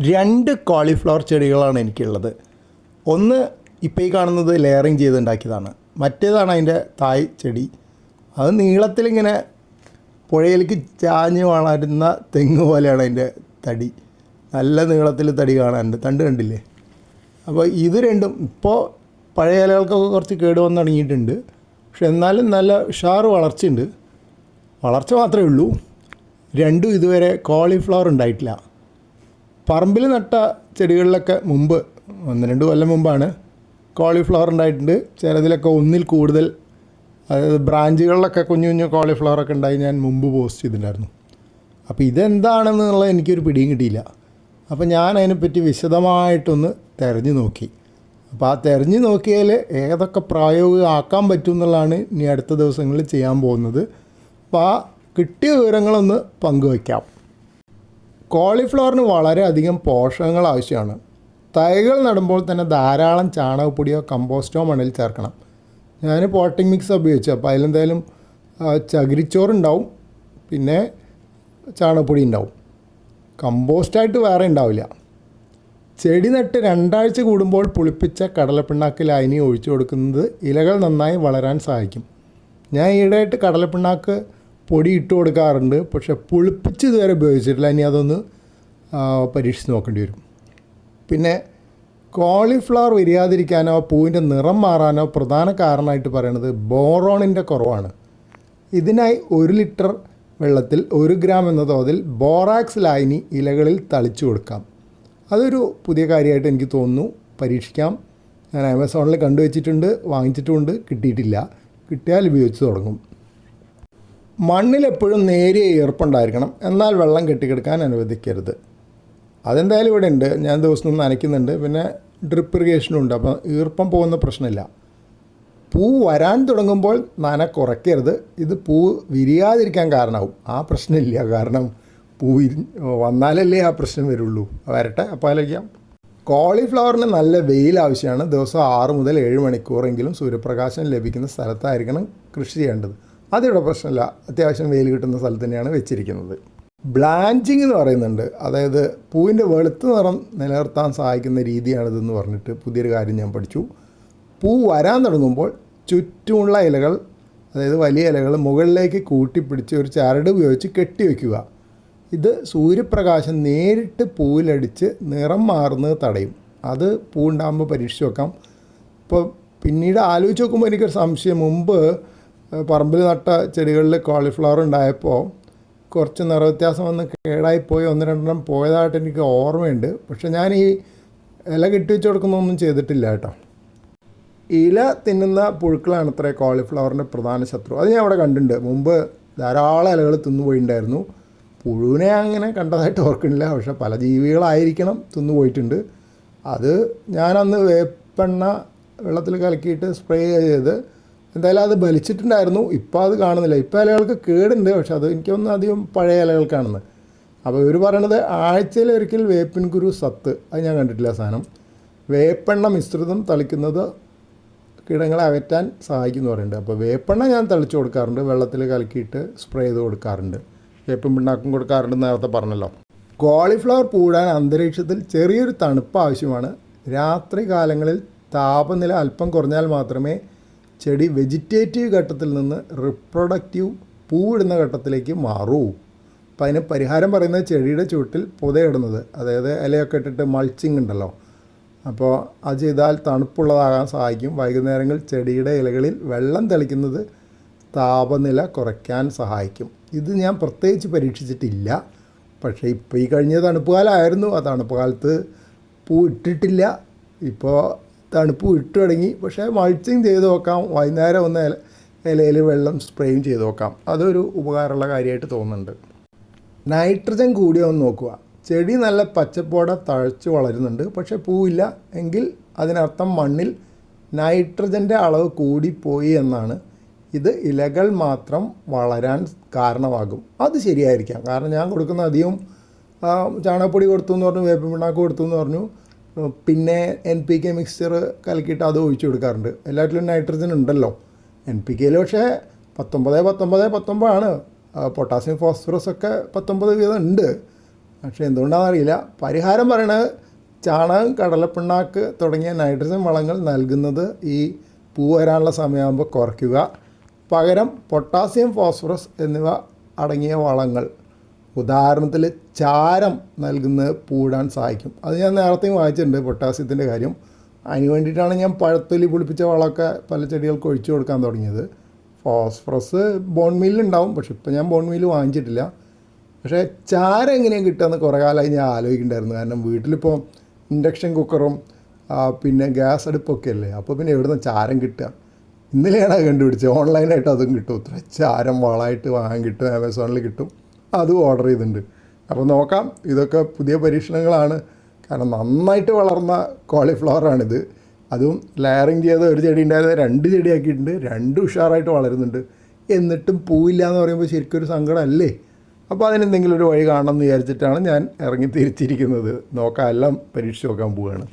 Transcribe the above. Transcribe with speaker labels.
Speaker 1: രണ്ട് കോളിഫ്ലവർ ചെടികളാണ് എനിക്കുള്ളത്. ഒന്ന് ഇപ്പോൾ ഈ കാണുന്നത് ലെയറിങ് ചെയ്തുണ്ടാക്കിയതാണ്. മറ്റേതാണ് അതിന്റെ തായ് ചെടി. അത് നീളത്തിലിങ്ങനെ പുഴയിലേക്ക് ചാഞ്ഞ് വളരുന്ന തെങ്ങ് പോലെയാണ് അതിന്റെ തടി. നല്ല നീളത്തിൽ തടി കാണാനുണ്ട് തണ്ട് കണ്ടില്ലേ? അപ്പോൾ ഇത് രണ്ടും ഇപ്പോൾ പഴയ ഇലകൾക്കൊക്കെ കുറച്ച് കേട് വന്ന് തുടങ്ങിയിട്ടുണ്ട്. പക്ഷെ എന്നാലും നല്ല ഉഷാറ് വളർച്ചയുണ്ട്. വളർച്ച മാത്രമേ ഉള്ളൂ. രണ്ടും ഇതുവരെ കോളിഫ്ലവർ ഉണ്ടായിട്ടില്ല. പറമ്പിൽ നട്ട ചെടികളിലൊക്കെ മുമ്പ് ഒന്ന് രണ്ട് കൊല്ലം മുമ്പാണ് കോളിഫ്ലവർ ഉണ്ടായിട്ടുണ്ട്. ചിലതിലൊക്കെ ഒന്നിൽ കൂടുതൽ അതായത് ബ്രാഞ്ചുകളിലൊക്കെ കുഞ്ഞു കുഞ്ഞു കോളിഫ്ലവറൊക്കെ ഉണ്ടായി ഞാൻ മുമ്പ് പോസ്റ്റ് ചെയ്തിട്ടുണ്ടായിരുന്നു. അപ്പോൾ ഇതെന്താണെന്നുള്ളത് എനിക്കൊരു പിടിയും കിട്ടിയില്ല. അപ്പോൾ ഞാൻ അതിനെപ്പറ്റി വിശദമായിട്ടൊന്ന് തിരഞ്ഞു നോക്കി. അപ്പോൾ ആ തിരഞ്ഞു നോക്കിയാൽ ഏതൊക്കെ പ്രായോഗികമാക്കാൻ പറ്റും എന്നുള്ളതാണ് ഇനി അടുത്ത ദിവസങ്ങളിൽ ചെയ്യാൻ പോകുന്നത്. അപ്പോൾ ആ കിട്ടിയ വിവരങ്ങളൊന്ന് പങ്കുവയ്ക്കാം. കോളിഫ്ലവറിന് വളരെയധികം പോഷകങ്ങൾ ആവശ്യമാണ്. തൈകൾ നടുമ്പോൾ തന്നെ ധാരാളം ചാണകപ്പൊടിയോ കമ്പോസ്റ്റോ മണ്ണിൽ ചേർക്കണം. ഞാൻ പോട്ടിംഗ് മിക്സ് ഉപയോഗിച്ചു. അപ്പോൾ അതിലെന്തായാലും ചകിരിച്ചോറുണ്ടാവും. പിന്നെ ചാണകപ്പൊടി ഉണ്ടാവും. കമ്പോസ്റ്റായിട്ട് വേറെ ഉണ്ടാവില്ല. ചെടി നട്ട് രണ്ടാഴ്ച കൂടുമ്പോൾ പുളിപ്പിച്ച കടലപ്പിണ്ണാക്ക് ലായനി ഒഴിച്ചു കൊടുക്കുന്നത് ഇലകൾ നന്നായി വളരാൻ സഹായിക്കും. ഞാൻ ഈയിടെയായിട്ട് കടലപ്പിണ്ണാക്ക് പൊടി ഇട്ട് കൊടുക്കാറുണ്ട്. പക്ഷെ പുളിപ്പിച്ച് ഇതുവരെ ഉപയോഗിച്ചിട്ടില്ല. ഇനി അതൊന്ന് പരീക്ഷിച്ച് നോക്കേണ്ടി വരും. പിന്നെ കോളിഫ്ലവർ വിരിയാതിരിക്കാനോ പൂവിന്റെ നിറം മാറാനോ പ്രധാന കാരണമായിട്ട് പറയുന്നത് ബോറോണിന്റെ കുറവാണ്. ഇതിനായി ഒരു ലിറ്റർ വെള്ളത്തിൽ ഒരു ഗ്രാം എന്ന തോതിൽ ബോറാക്സ് ലായനി ഇലകളിൽ തളിച്ചു കൊടുക്കാം. അതൊരു പുതിയ കാര്യമായിട്ട് എനിക്ക് തോന്നുന്നു. പരീക്ഷിക്കാം. ഞാൻ ആമസോണിൽ കണ്ടുവച്ചിട്ടുണ്ട് വാങ്ങിച്ചിട്ടുമുണ്ട് കിട്ടിയിട്ടില്ല. കിട്ടിയാൽ ഉപയോഗിച്ച് തുടങ്ങും. മണ്ണിൽ എപ്പോഴും നേരിയ ഈർപ്പുണ്ടായിരിക്കണം. എന്നാൽ വെള്ളം കെട്ടിക്കിടക്കാൻ അനുവദിക്കരുത്. അതെന്തായാലും ഇവിടെ ഉണ്ട് ഞാൻ ദിവസവും നനയ്ക്കുന്നുണ്ട്. പിന്നെ ഡ്രിപ്പ് ഇറിഗേഷനും ഉണ്ട്. അപ്പോൾ ഈർപ്പം പോകുന്ന പ്രശ്നമില്ല. പൂ വരാൻ തുടങ്ങുമ്പോൾ നന കുറയ്ക്കരുത്. ഇത് പൂ വിരിയാതിരിക്കാൻ കാരണമാവും. ആ പ്രശ്നമില്ല. കാരണം പൂ വന്നാലല്ലേ ആ പ്രശ്നം വരുള്ളൂ. വരട്ടെ. അപ്പോൾ ആലോചിക്കാം കോളിഫ്ലവറിന് നല്ല വെയിൽ ആവശ്യമാണ്. ദിവസം ആറ് മുതൽ ഏഴ് മണിക്കൂറെങ്കിലും സൂര്യപ്രകാശം ലഭിക്കുന്ന സ്ഥലത്തായിരിക്കണം കൃഷി ചെയ്യേണ്ടത്. അതിവിടെ പ്രശ്നമില്ല. അത്യാവശ്യം വെയിൽ കിട്ടുന്ന സ്ഥലത്ത് തന്നെയാണ് വെച്ചിരിക്കുന്നത്. ബ്ലാഞ്ചിങ് എന്ന് പറയുന്നുണ്ട്. അതായത് പൂവിന്റെ വെളുത്ത നിറം നിലനിർത്താൻ സഹായിക്കുന്ന രീതിയാണിതെന്ന് പറഞ്ഞിട്ട് പുതിയൊരു കാര്യം ഞാൻ പഠിച്ചു. പൂ വരാൻ തുടങ്ങുമ്പോൾ ചുറ്റുമുള്ള ഇലകൾ അതായത് വലിയ ഇലകൾ മുകളിലേക്ക് കൂട്ടിപ്പിടിച്ച് ഒരു ചരട് ഉപയോഗിച്ച് കെട്ടിവെക്കുക ഇത് സൂര്യപ്രകാശം നേരിട്ട് പൂവിലടിച്ച് നിറം മാറുന്നത് തടയും. അത് പൂ ഉണ്ടാകുമ്പോൾ പരീക്ഷിച്ച് നോക്കാം. ഇപ്പോൾ പിന്നീട് ആലോചിച്ച് നോക്കുമ്പോൾ എനിക്കൊരു സംശയം. മുമ്പ് പറമ്പിൽ നട്ട ചെടികളിൽ കോളിഫ്ലവർ ഉണ്ടായപ്പോൾ കുറച്ച് നിറവ്യത്യാസം വന്ന് കേടായിപ്പോയി ഒന്ന് രണ്ടെണ്ണം പോയതായിട്ട് എനിക്ക് ഓർമ്മയുണ്ട്. പക്ഷെ ഞാൻ ഈ ഇല കെട്ടി വെച്ച് കൊടുക്കുന്നൊന്നും ചെയ്തിട്ടില്ല കേട്ടോ. ഇല തിന്നുന്ന പുഴുക്കളാണ് അത്ര കോളിഫ്ലവറിന്റെ പ്രധാന ശത്രു. അത് ഞാൻ അവിടെ കണ്ടിട്ടുണ്ട്. മുമ്പ് ധാരാളം ഇലകൾ തിന്നുപോയിട്ടുണ്ടായിരുന്നു പുഴുവിനെ അങ്ങനെ കണ്ടതായിട്ട് ഓർക്കുന്നില്ല. പക്ഷെ പല ജീവികളായിരിക്കണം തിന്നുപോയിട്ടുണ്ട് അത് ഞാനന്ന് വേപ്പെണ്ണ വെള്ളത്തിൽ കലക്കിയിട്ട് സ്പ്രേ ചെയ്ത് എന്തായാലും അത് ബലിച്ചിട്ടുണ്ടായിരുന്നു. ഇപ്പോൾ അത് കാണുന്നില്ല. ഇപ്പോൾ ഇലകൾക്ക് കേടുണ്ട്. പക്ഷെ അത് എനിക്കൊന്നും അധികം പഴയ ഇലകൾക്കാണെന്ന്. അപ്പോൾ ഇവർ പറയണത് ആഴ്ചയിൽ ഒരിക്കൽ വേപ്പിൻ കുരു സത്ത്. അത് ഞാൻ കണ്ടിട്ടില്ല സാധനം. വേപ്പെണ്ണ മിശ്രിതം തളിക്കുന്നത് കീടങ്ങളെ അകറ്റാൻ സഹായിക്കുന്നു പറയുന്നുണ്ട്. അപ്പോൾ വേപ്പെണ്ണ ഞാൻ തളിച്ചു കൊടുക്കാറുണ്ട്. വെള്ളത്തിൽ കലക്കിയിട്ട് സ്പ്രേ ചെയ്ത് കൊടുക്കാറുണ്ട്. വേപ്പും പിണ്ണാക്കും കൊടുക്കാറുണ്ട് നേരത്തെ പറഞ്ഞല്ലോ. കോളിഫ്ലവർ പൂടാൻ അന്തരീക്ഷത്തിൽ ചെറിയൊരു തണുപ്പ് ആവശ്യമാണ്. രാത്രി കാലങ്ങളിൽ താപനില അല്പം കുറഞ്ഞാൽ മാത്രമേ ചെടി വെജിറ്റേറ്റീവ് ഘട്ടത്തിൽ നിന്ന് റിപ്രൊഡക്റ്റീവ് പൂവിടുന്ന ഘട്ടത്തിലേക്ക് മാറൂ. അപ്പോൾ അതിന് പരിഹാരം പറയുന്നത് ചെടിയുടെ ചുവട്ടിൽ പുതയിടുന്നത്. അതായത് ഇലയൊക്കെ ഇട്ടിട്ട് മൾച്ചിങ് ഉണ്ടല്ലോ. അപ്പോൾ അത് ചെയ്താൽ തണുപ്പുള്ളതാകാൻ സഹായിക്കും. വൈകുന്നേരങ്ങളിൽ ചെടിയുടെ ഇലകളിൽ വെള്ളം തെളിക്കുന്നത് താപനില കുറയ്ക്കാൻ സഹായിക്കും. ഇത് ഞാൻ പ്രത്യേകിച്ച് പരീക്ഷിച്ചിട്ടില്ല. പക്ഷേ ഇപ്പോൾ ഈ കഴിഞ്ഞ തണുപ്പ് കാലമായിരുന്നു ആ തണുപ്പ് കാലത്ത് പൂ ഇട്ടിട്ടില്ല. ഇപ്പോൾ തണുപ്പ് ഇട്ട് തുടങ്ങി. പക്ഷേ മൾച്ചിങ് ചെയ്ത് നോക്കാം. വൈകുന്നേരം ഒന്ന് ഇല ഇലയിൽ വെള്ളം സ്പ്രേയും ചെയ്ത് നോക്കാം. അതൊരു ഉപകാരമുള്ള കാര്യമായിട്ട് തോന്നുന്നുണ്ട്. നൈട്രജൻ കൂടിയൊന്ന് നോക്കുക. ചെടി നല്ല പച്ചപ്പോടെ തഴച്ച് വളരുന്നുണ്ട്. പക്ഷേ പൂവില്ല. എങ്കിൽ അതിനർത്ഥം മണ്ണിൽ നൈട്രജന്റെ അളവ് കൂടിപ്പോയി എന്നാണ്. ഇത് ഇലകൾ മാത്രം വളരാൻ കാരണമാകും. അത് ശരിയായിരിക്കാം. കാരണം ഞാൻ കൊടുക്കുന്ന അധികം ചാണകപ്പൊടി കൊടുത്തു എന്ന് പറഞ്ഞു വേപ്പിൻ പിണ്ണാക്ക് കൊടുത്തു എന്ന് പറഞ്ഞു. പിന്നെ എൻ പി കെ മിക്സ്ചർ കലക്കിയിട്ട് അത് ഒഴിച്ചു കൊടുക്കാറുണ്ട്. എല്ലാറ്റിലും നൈട്രജൻ ഉണ്ടല്ലോ. എൻ പി കെയിൽ പക്ഷേ പത്തൊമ്പത് പത്തൊമ്പത് പത്തൊമ്പതാണ്. പൊട്ടാസ്യം ഫോസ്ഫറസ് ഒക്കെ പത്തൊമ്പത് വീതം ഉണ്ട്. പക്ഷേ എന്തുകൊണ്ടാണെന്ന് അറിയില്ല. പരിഹാരം പറയണത് ചാണകം കടലപ്പിണ്ണാക്ക് തുടങ്ങിയ നൈട്രജൻ വളങ്ങൾ നൽകുന്നത് ഈ പൂ വരാനുള്ള സമയമാകുമ്പോൾ കുറയ്ക്കുക. പകരം പൊട്ടാസ്യം ഫോസ്ഫറസ് എന്നിവ അടങ്ങിയ വളങ്ങൾ ഉദാഹരണത്തിൽ ചാരം നൽകുന്ന പൂടാൻ സഹായിക്കും. അത് ഞാൻ നേരത്തെയും വായിച്ചിട്ടുണ്ട് പൊട്ടാസ്യത്തിന്റെ കാര്യം. അതിന് വേണ്ടിയിട്ടാണ് ഞാൻ പഴത്തൊലി പുളിപ്പിച്ച വളമൊക്കെ പല ചെടികൾക്ക് ഒഴിച്ചു കൊടുക്കാൻ തുടങ്ങിയത്. ഫോസ്ഫറസ് ബോൺ ഉണ്ടാവും പക്ഷേ ഇപ്പം ഞാൻ ബോൺ മീൽ വാങ്ങിച്ചിട്ടില്ല. പക്ഷേ ചാരം എങ്ങനെയാണ് കിട്ടുകയെന്ന് കുറേ കാലമായി ഞാൻ ആലോചിക്കുന്നുണ്ടായിരുന്നു. കാരണം വീട്ടിലിപ്പോൾ ഇൻഡക്ഷൻ കുക്കറും പിന്നെ ഗ്യാസ് അടുപ്പൊക്കെ അല്ലേ? അപ്പോൾ പിന്നെ എവിടുന്ന് ചാരം കിട്ടുക? ഇന്നലെയാണ് കണ്ടുപിടിച്ചത്. ഓൺലൈനായിട്ട് അതും കിട്ടും. ഇത്ര ചാരം വളമായിട്ട് വാങ്ങാൻ കിട്ടും ആമസോണിൽ കിട്ടും. അതും ഓർഡർ ചെയ്തിട്ടുണ്ട്. അപ്പോൾ നോക്കാം ഇതൊക്കെ പുതിയ പരീക്ഷണങ്ങളാണ്. കാരണം നന്നായിട്ട് വളർന്ന കോളിഫ്ലവറാണിത് അതും ലെയറിങ് ചെയ്ത ഒരു ചെടി ഉണ്ടായിരുന്നത് രണ്ട് ചെടിയാക്കിയിട്ടുണ്ട്. രണ്ട് ഉഷാറായിട്ട് വളരുന്നുണ്ട്. എന്നിട്ടും പൂവില്ല എന്ന് പറയുമ്പോൾ ശരിക്കും ഒരു സങ്കടമല്ലേ? അപ്പോൾ അതിനെന്തെങ്കിലും ഒരു വഴി കാണണം എന്ന് വിചാരിച്ചിട്ടാണ് ഞാൻ ഇറങ്ങി തിരിച്ചിരിക്കുന്നത്. നോക്കാം എല്ലാം പരീക്ഷിച്ച് നോക്കാൻ പോവുകയാണ്